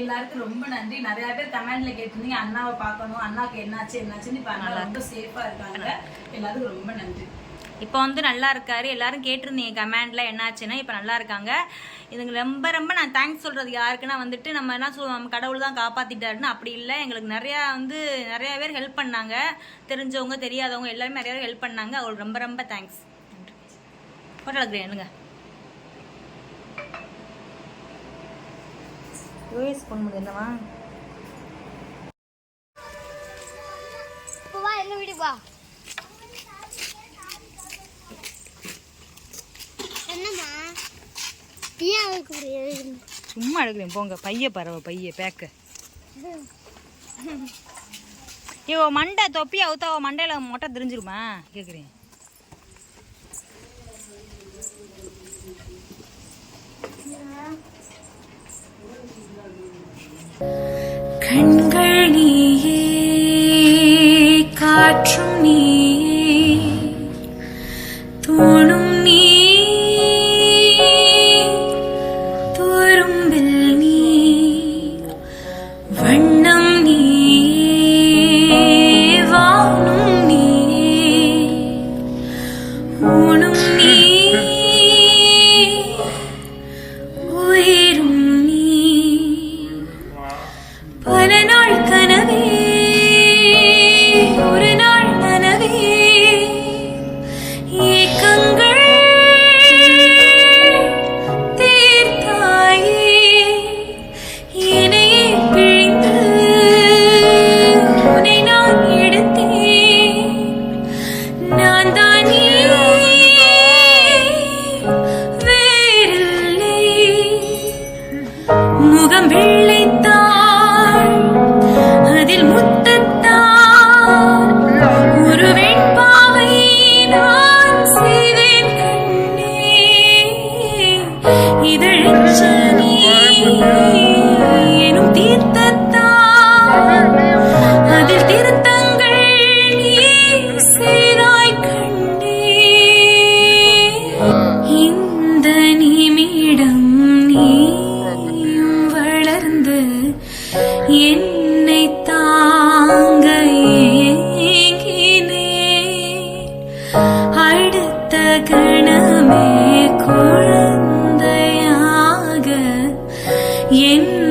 எல்லாருக்கும் ரொம்ப நன்றி. நிறைய பேர் கமெண்ட்ல கேட்டிருந்தீங்க அண்ணாவை பார்க்கணும் அண்ணாக்கு என்னாச்சு என்னாச்சுன்னு இப்ப அண்ணா ரொம்ப சேஃபா இருக்காங்க. எல்லாருக்கும் ரொம்ப நன்றி. இப்போ வந்து நல்லா இருக்காரு. எல்லாரும் கேட்டிருந்தீங்க கமெண்ட்ல என்னாச்சுன்னா இப்போ நல்லா இருக்காங்க. இதுங்க ரொம்ப ரொம்ப நான் தேங்க்ஸ் சொல்றது யாருக்குன்னா வந்துட்டு நம்ம என்ன சொல்லுவோம் கடவுள் தான் காப்பாத்திட்டாருன்னு அப்படி இல்லை. எங்களுக்கு நிறையா வந்து நிறைய பேர் ஹெல்ப் பண்ணாங்க. தெரிஞ்சவங்க தெரியாதவங்க எல்லாருமே நிறைய பேர் ஹெல்ப் பண்ணாங்க. அவங்களுக்கு ரொம்ப ரொம்ப தேங்க்ஸ் ஃபோட்டோ எடுக்கிறேன் யூஎஸ் ஃபோன் இப்போ வா எங்க வீட்டுக்கு வா. என்னம்மா? இப்படி எழுதுன? சும்மா எடுக்கிறேன் போங்க. பைய பறவை பைய பேக்க ஐயோ மண்டை தொப்பி அவுத்தா மண்டையில மொட்டை தெரிஞ்சிருமா? கேக்குறேன். கண்கள் நீயே இதழச்சனி எனும் தீர்த்தத்தா அதில் திருத்தங்கள் நீ சேராய் கண்டே. இந்த நிமிடம் நீயும் வளர்ந்து அடுத்த கணமே குழந்தை 影